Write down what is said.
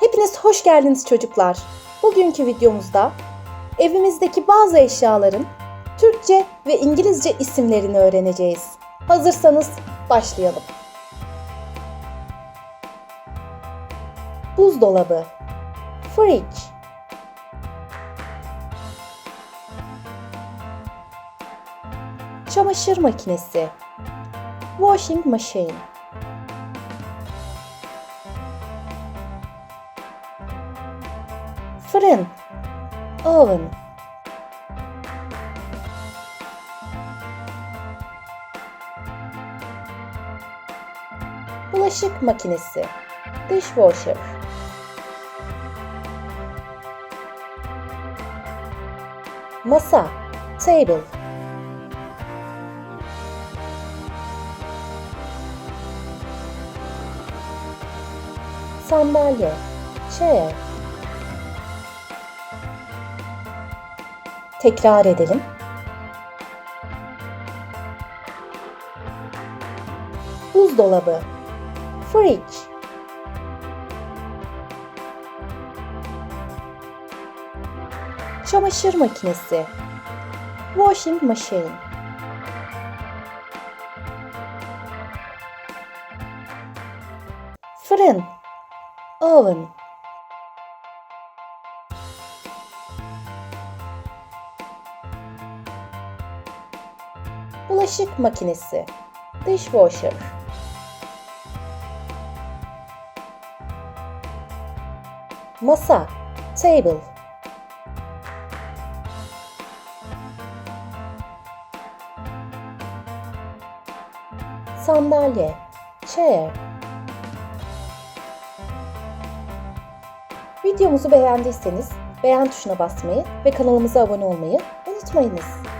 Hepiniz hoş geldiniz çocuklar. Bugünkü videomuzda evimizdeki bazı eşyaların Türkçe ve İngilizce isimlerini öğreneceğiz. Hazırsanız başlayalım. Buzdolabı Fridge Çamaşır makinesi Washing machine Fırın Oven. Bulaşık makinesi Dishwasher. Masa Table. Sandalye Chair Tekrar edelim. Buzdolabı. Fridge. Çamaşır makinesi. Washing machine. Fırın. Oven Bulaşık makinesi Dishwasher. Masa Table. Sandalye Chair. Videomuzu beğendiyseniz beğen tuşuna basmayı ve kanalımıza abone olmayı unutmayınız.